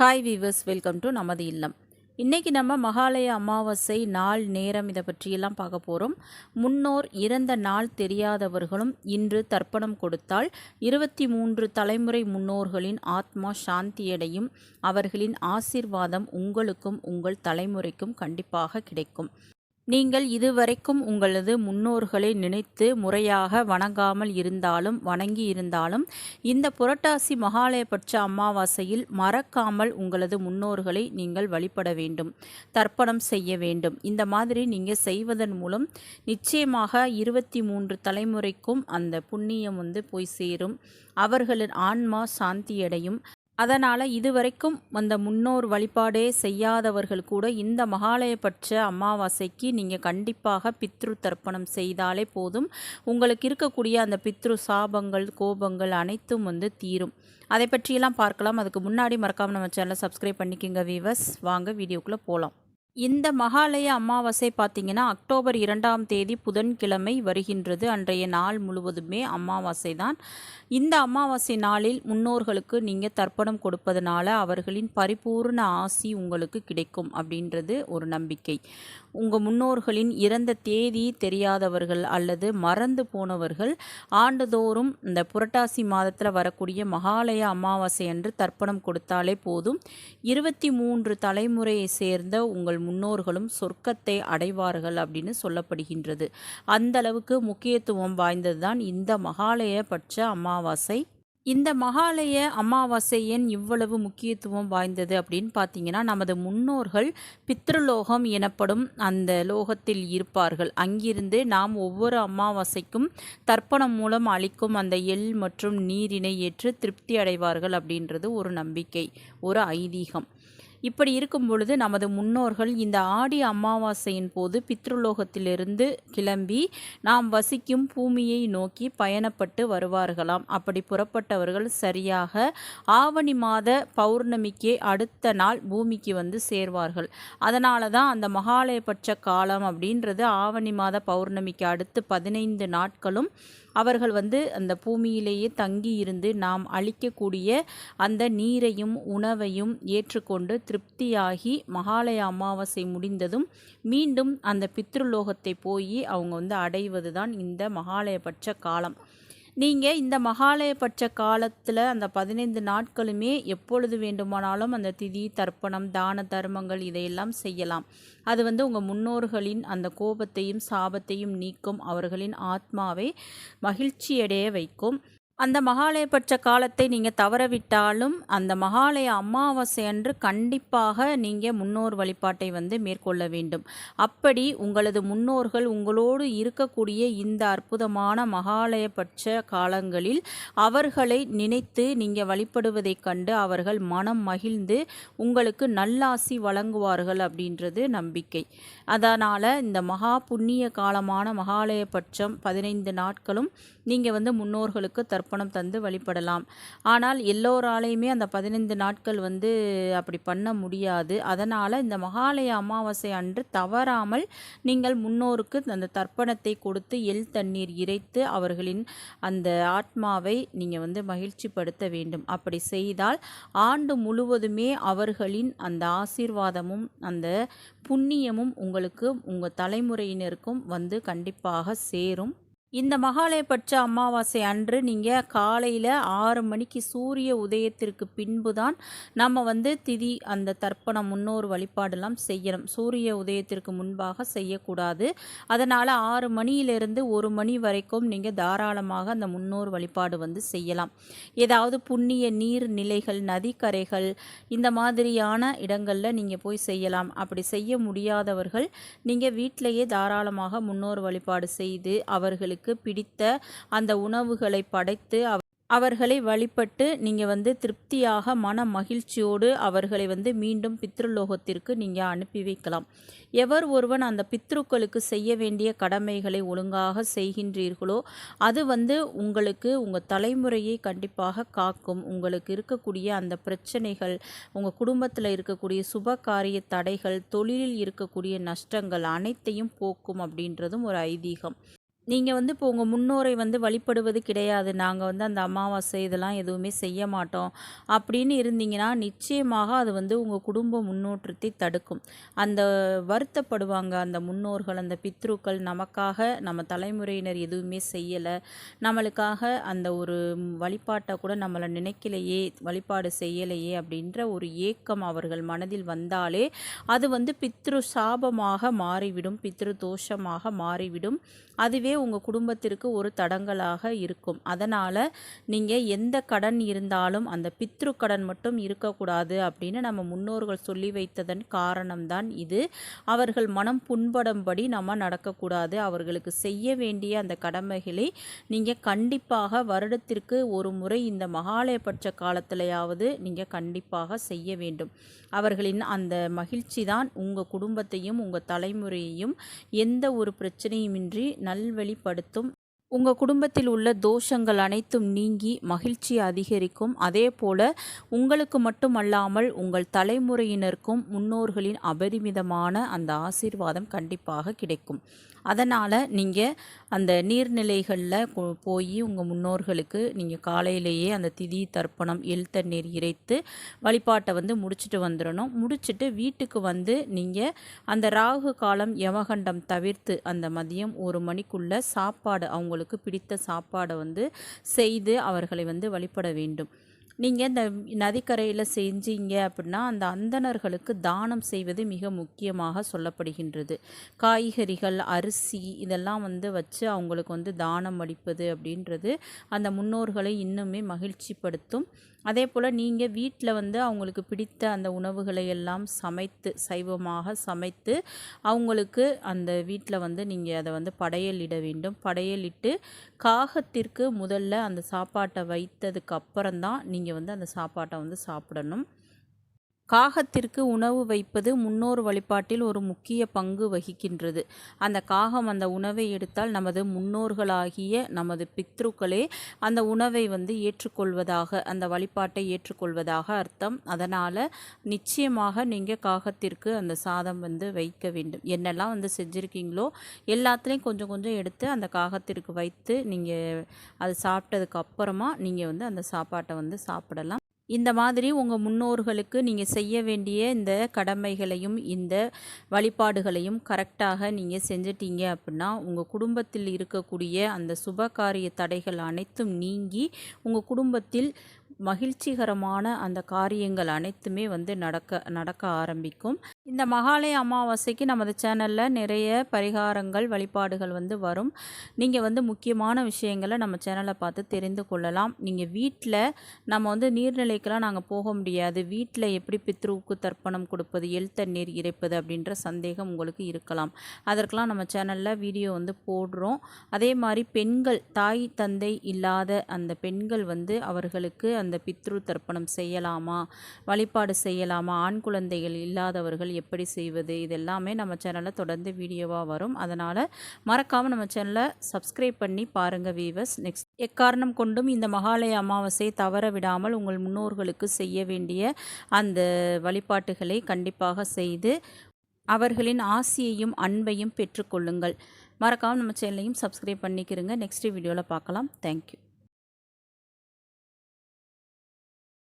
Hi viewers welcome to நமது இல்லம். இன்றைக்கி நம்ம மகாலய அமாவாசை நாள் நேரம் இதை பற்றியெல்லாம் பார்க்க போகிறோம் முன்னோர் இறந்த நாள் தெரியாதவர்களும் இன்று தர்ப்பணம் கொடுத்தால் இருபத்தி மூன்று தலைமுறை முன்னோர்களின் ஆத்மா சாந்தியடையும். அவர்களின் ஆசிர்வாதம் உங்களுக்கும் உங்கள் தலைமுறைக்கும் கண்டிப்பாக கிடைக்கும். நீங்கள் இதுவரைக்கும் உங்களது முன்னோர்களை நினைத்து முறையாக வணங்காமல் இருந்தாலும் வணங்கி இருந்தாலும் இந்த புரட்டாசி மகாலயபட்ச அமாவாசையில் மறக்காமல் உங்களது முன்னோர்களை நீங்கள் வழிபட வேண்டும் தர்ப்பணம் செய்ய வேண்டும். இந்த மாதிரி நீங்கள் செய்வதன் மூலம் நிச்சயமாக இருபத்தி மூன்று தலைமுறைக்கும் அந்த புண்ணியம் வந்து போய் சேரும். அவர்களின் ஆன்மா சாந்தியடையும். அதனால் இதுவரைக்கும் அந்த முன்னோர் வழிபாடே செய்யாதவர்கள் கூட இந்த மகாலயபட்ச அமாவாசைக்கு நீங்கள் கண்டிப்பாக பித்ரு தர்ப்பணம் செய்தாலே போதும். உங்களுக்கு இருக்கக்கூடிய அந்த பித்ரு சாபங்கள் கோபங்கள் அனைத்தும் வந்து தீரும். அதை பற்றியெல்லாம் பார்க்கலாம். அதுக்கு முன்னாடி மறக்காமல் நம்ம சேனலை சப்ஸ்கிரைப் பண்ணிக்கோங்க வீவர்ஸ் வாங்க வீடியோக்குள்ளே போகலாம் இந்த மகாலய அமாவாசை பார்த்திங்கன்னா அக்டோபர் இரண்டாம் தேதி புதன்கிழமை வருகின்றது. அன்றைய நாள் முழுவதுமே அமாவாசை தான். இந்த அமாவாசை நாளில் முன்னோர்களுக்கு நீங்கள் தர்ப்பணம் கொடுப்பதனால அவர்களின் பரிபூர்ண ஆசி உங்களுக்கு கிடைக்கும் அப்படின்றது ஒரு நம்பிக்கை. உங்கள் முன்னோர்களின் இறந்த தேதி தெரியாதவர்கள் அல்லது மறந்து போனவர்கள் ஆண்டுதோறும் இந்த புரட்டாசி மாதத்தில் வரக்கூடிய மகாலய அமாவாசை அன்று தர்ப்பணம் கொடுத்தாலே போதும். இருபத்தி மூன்று தலைமுறையை சேர்ந்த உங்கள் முன்னோர்களும் சொர்க்கத்தை அடைவார்கள் அப்படின்னு சொல்லப்படுகின்றது. அந்த அளவுக்கு முக்கியத்துவம் வாய்ந்ததுதான் இந்த மகாலய பட்ச அமாவாசை. இந்த மகாலய அமாவாசை ஏன் இவ்வளவு முக்கியத்துவம் வாய்ந்தது அப்படின்னு பார்த்தீங்கன்னா நமது முன்னோர்கள் பித்ருலோகம் எனப்படும் அந்த லோகத்தில் இருப்பார்கள். அங்கிருந்து நாம் ஒவ்வொரு அமாவாசைக்கும் தர்ப்பணம் மூலம் அளிக்கும் அந்த எள் மற்றும் நீரினை ஏற்று திருப்தி அடைவார்கள் அப்படின்றது ஒரு நம்பிக்கை ஒரு ஐதீகம். இப்படி இருக்கும் பொழுது நமது முன்னோர்கள் இந்த ஆடி அமாவாசையின் போது பித்ருலோகத்திலிருந்து கிளம்பி நாம் வசிக்கும் பூமியை நோக்கி பயணப்பட்டு வருவார்களாம். அப்படி புறப்பட்டவர்கள் சரியாக ஆவணி மாத பௌர்ணமிக்கு அடுத்த நாள் பூமிக்கு வந்து சேர்வார்கள். அதனால தான் அந்த மகாலயபட்ச காலம் அப்படின்றது ஆவணி மாத பௌர்ணமிக்கு அடுத்து பதினைந்து நாட்களும் அவர்கள் வந்து அந்த பூமியிலேயே தங்கி இருந்து நாம் அளிக்கக்கூடிய அந்த நீரையும் உணவையும் ஏற்றுக்கொண்டு திருப்தியாகி மகாலய அமாவாசை முடிந்ததும் மீண்டும் அந்த பித்ருலோகத்தை போய் அவங்க வந்து அடைவது தான் இந்த மகாலயபட்ச காலம். நீங்கள் இந்த மகாலயபட்ச காலத்தில் அந்த பதினைந்து நாட்களுமே எப்பொழுது வேண்டுமானாலும் அந்த திதி தர்ப்பணம் தான தர்மங்கள் இதையெல்லாம் செய்யலாம். அது வந்து உங்கள் முன்னோர்களின் அந்த கோபத்தையும் சாபத்தையும் நீக்கும் அவர்களின் ஆத்மாவை மகிழ்ச்சியடைய வைக்கும். அந்த மகாலயபட்ச காலத்தை நீங்கள் தவறவிட்டாலும் அந்த மகாலய அமாவாசை அன்று கண்டிப்பாக நீங்கள் முன்னோர் வழிபாட்டை வந்து மேற்கொள்ள வேண்டும். அப்படி உங்களது முன்னோர்கள் உங்களோடு இருக்கக்கூடிய இந்த அற்புதமான மகாலயபட்ச காலங்களில் அவர்களை நினைத்து நீங்கள் வழிபடுவதைக் கண்டு அவர்கள் மனம் மகிழ்ந்து உங்களுக்கு நல்லாசி வழங்குவார்கள் அப்படின்றது நம்பிக்கை. அதனால் இந்த மகா புண்ணிய காலமான மகாலயபட்சம் பதினைந்து நாட்களும் நீங்கள் வந்து முன்னோர்களுக்கு தர்ப்பணம் தந்து வழிபடலாம். ஆனால் எல்லோராலையுமே அந்த பதினைந்து நாட்கள் வந்து அப்படி பண்ண முடியாது. அதனால் இந்த மகாலய அமாவாசை அன்று தவறாமல் நீங்கள் முன்னோருக்கு அந்த தர்ப்பணத்தை கொடுத்து எல் தண்ணீர் இறைத்து அவர்களின் அந்த ஆத்மாவை நீங்கள் வந்து மகிழ்ச்சிப்படுத்த வேண்டும். அப்படி செய்தால் ஆண்டு முழுவதுமே அவர்களின் அந்த ஆசீர்வாதமும் அந்த புண்ணியமும் உங்களுக்கு உங்கள் தலைமுறையினருக்கும் வந்து கண்டிப்பாக சேரும். இந்த மகாலயபட்ச அமாவாசை அன்று நீங்கள் காலையில் ஆறு மணிக்கு சூரிய உதயத்திற்கு பின்பு தான் நம்ம வந்து திதி அந்த தர்ப்பணம் முன்னோர் வழிபாடெல்லாம் செய்யணும். சூரிய உதயத்திற்கு முன்பாக செய்யக்கூடாது. அதனால் ஆறு மணியிலிருந்து ஒரு மணி வரைக்கும் நீங்கள் தாராளமாக அந்த முன்னோர் வழிபாடு வந்து செய்யலாம். ஏதாவது புண்ணிய நீர் நிலைகள் நதிக்கரைகள் இந்த மாதிரியான இடங்களில் நீங்கள் போய் செய்யலாம். அப்படி செய்ய முடியாதவர்கள் நீங்கள் வீட்டிலேயே தாராளமாக முன்னோர் வழிபாடு செய்து அவர்களுக்கு அவர்களுக்கு பிடித்த அந்த உணவுகளை படைத்து அவர்களை வழிபட்டு நீங்கள் வந்து திருப்தியாக மன மகிழ்ச்சியோடு அவர்களை வந்து மீண்டும் பித்ருலோகத்திற்கு நீங்கள் அனுப்பி வைக்கலாம். எவர் ஒருவன் அந்த பித்ருக்களுக்கு செய்ய வேண்டிய கடமைகளை ஒழுங்காக செய்கின்றீர்களோ அது வந்து உங்களுக்கு உங்கள் தலைமுறையை கண்டிப்பாக காக்கும். உங்களுக்கு இருக்கக்கூடிய அந்த பிரச்சனைகள் உங்கள் குடும்பத்தில் இருக்கக்கூடிய சுப காரிய தடைகள் தொழிலில் இருக்கக்கூடிய நஷ்டங்கள் அனைத்தையும் போக்கும் அப்படின்றதும் ஒரு ஐதீகம். நீங்கள் வந்து இப்போ உங்கள் முன்னோரை வந்து வழிபடுவது கிடையாது. நாங்கள் வந்து அந்த அமாவாசை இதெல்லாம் எதுவுமே செய்ய மாட்டோம். அப்படின்னு இருந்தீங்கன்னா நிச்சயமாக அது வந்து உங்கள் குடும்ப முன்னோற்றத்தை தடுக்கும். அந்த வருத்தப்படுவாங்க அந்த முன்னோர்கள் அந்த பித்ருக்கள் நமக்காக நம்ம தலைமுறையினர் எதுவுமே செய்யலை. நம்மளுக்காக அந்த ஒரு வழிபாட்டை கூட நம்மளை நினைக்கலையே வழிபாடு செய்யலையே அப்படின்ற ஒரு ஏக்கம் அவர்கள் மனதில் வந்தாலே அது வந்து பித்ரு சாபமாக மாறிவிடும் பித்ரு தோஷமாக மாறிவிடும். அதுவே உங்கள் குடும்பத்திற்கு ஒரு தடங்கலாக இருக்கும். அதனால் நீங்கள் எந்த கடன் இருந்தாலும் அந்த பித்ரு கடன் மட்டும் இருக்கக்கூடாது அப்படின்னு நம்ம முன்னோர்கள் சொல்லி வைத்ததன் காரணம்தான் இது. அவர்கள் மனம் புண்படும்படி நம்ம நடக்கக்கூடாது. அவர்களுக்கு செய்ய வேண்டிய அந்த கடமைகளை நீங்கள் கண்டிப்பாக வருடத்திற்கு ஒரு முறை இந்த மகாலயபட்ச காலத்திலையாவது நீங்கள் கண்டிப்பாக செய்ய வேண்டும். அவர்களின் அந்த மகிழ்ச்சி தான் உங்கள் குடும்பத்தையும் உங்கள் தலைமுறையையும் எந்த ஒரு பிரச்சனையுமின்றி வெளிப்படுத்தும் உங்கள் குடும்பத்தில் உள்ள தோஷங்கள் அனைத்தும் நீங்கி மகிழ்ச்சி அதிகரிக்கும். அதே போல உங்களுக்கு மட்டுமல்லாமல் உங்கள் தலைமுறையினருக்கும் முன்னோர்களின் அபரிமிதமான அந்த ஆசீர்வாதம் கண்டிப்பாக கிடைக்கும். அதனால் நீங்கள் அந்த நீர்நிலைகளில் போய் உங்கள் முன்னோர்களுக்கு நீங்கள் காலையிலேயே அந்த திதி தர்ப்பணம் எல் தண்ணீர் இறைத்து வழிபாட்டை வந்து முடிச்சுட்டு வந்துடணும் முடிச்சுட்டு வீட்டுக்கு வந்து நீங்கள் அந்த ராகு காலம் யமகண்டம் தவிர்த்து அந்த மதியம் ஒரு மணிக்குள்ளே சாப்பாடு அவங்களுக்கு பிடித்த சாப்பாடை வந்து செய்து அவர்களை வந்து வழிபட வேண்டும். நீங்கள் இந்த நதிக்கரையில் செஞ்சீங்க அப்படின்னா அந்த அந்தணர்களுக்கு தானம் செய்வது மிக முக்கியமாக சொல்லப்படுகின்றது. காய்கறிகள் அரிசி இதெல்லாம் வந்து வச்சு அவங்களுக்கு வந்து தானம் அளிப்பது அப்படின்றது அந்த முன்னோர்களை இன்னுமே மகிழ்ச்சிப்படுத்தும். அதே போல் நீங்கள் வீட்டில் வந்து அவங்களுக்கு பிடித்த அந்த உணவுகளை எல்லாம் சமைத்து சைவமாக சமைத்து அவங்களுக்கு அந்த வீட்டில் வந்து நீங்கள் அதை வந்து படையலிட வேண்டும். படையலிட்டு காகத்திற்கு முதல்ல அந்த சாப்பாட்டை வைத்ததுக்கு அப்புறம்தான் நீங்கள் வந்து அந்த சாப்பாட்டை வந்து சாப்பிடணும். காகத்திற்கு உணவு வைப்பது முன்னோர் வழிபாட்டில் ஒரு முக்கிய பங்கு வகிக்கின்றது. அந்த காகம் அந்த உணவை எடுத்தால் நமது முன்னோர்களாகிய நமது பித்ருக்களே அந்த உணவை வந்து ஏற்றுக்கொள்வதாக அந்த வழிபாட்டை ஏற்றுக்கொள்வதாக அர்த்தம். அதனால் நிச்சயமாக நீங்கள் காகத்திற்கு அந்த சாதம் வந்து வைக்க வேண்டும். என்னெல்லாம் வந்து செஞ்சுருக்கீங்களோ எல்லாத்துலேயும் கொஞ்சம் கொஞ்சம் எடுத்து அந்த காகத்திற்கு வைத்து நீங்கள் அது சாப்பிட்டதுக்கு அப்புறமா நீங்கள் வந்து அந்த சாப்பாட்டை வந்து சாப்பிடலாம். இந்த மாதிரி உங்கள் முன்னோர்களுக்கு நீங்கள் செய்ய வேண்டிய இந்த கடமைகளையும் இந்த வழிபாடுகளையும் கரெக்டாக நீங்கள் செஞ்சிட்டீங்க அப்படின்னா உங்கள் குடும்பத்தில் இருக்கக்கூடிய அந்த சுபகாரிய தடைகள் அனைத்தும் நீங்கி உங்கள் குடும்பத்தில் மகிழ்ச்சிகரமான அந்த காரியங்கள் அனைத்துமே வந்து நடக்க நடக்க ஆரம்பிக்கும். இந்த மகாலய அமாவாசைக்கு நமது சேனலில் நிறைய பரிகாரங்கள் வழிபாடுகள் வந்து வரும். நீங்கள் வந்து முக்கியமான விஷயங்களை நம்ம சேனலை பார்த்து தெரிந்து கொள்ளலாம். நீங்கள் வீட்டில் நம்ம வந்து நீர்நிலைக்கெல்லாம் நாங்கள் போக முடியாது. வீட்டில் எப்படி பித்ருவுக்கு தர்ப்பணம் கொடுப்பது எல் தண்ணீர் இறைப்பது அப்படின்ற சந்தேகம் உங்களுக்கு இருக்கலாம். அதற்கெல்லாம் நம்ம சேனலில் வீடியோ வந்து போடுறோம். அதே மாதிரி பெண்கள் தாய் தந்தை இல்லாத அந்த பெண்கள் வந்து அவர்களுக்கு அந்த பித்ரு தர்ப்பணம் செய்யலாமா? வழிபாடு செய்யலாமா? ஆண் குழந்தைகள் இல்லாதவர்கள் எப்படி செய்வது? இதெல்லாமே நம்ம சேனலில் தொடர்ந்து வீடியோவாக வரும். அதனால் மறக்காமல் நம்ம சேனலை சப்ஸ்கிரைப் பண்ணி பாருங்கள் வீவர்ஸ் நெக்ஸ்ட் எக்காரணம் கொண்டும் இந்த மகாலய அமாவாசையை தவற விடாமல் உங்கள் முன்னோர்களுக்கு செய்ய வேண்டிய அந்த வழிபாட்டுகளை கண்டிப்பாக செய்து அவர்களின் ஆசியையும் அன்பையும் பெற்றுக்கொள்ளுங்கள். மறக்காமல் நம்ம சேனலையும் சப்ஸ்கிரைப் பண்ணிக்கிறங்க நெக்ஸ்ட் வீடியோவில் பார்க்கலாம். தேங்க்யூ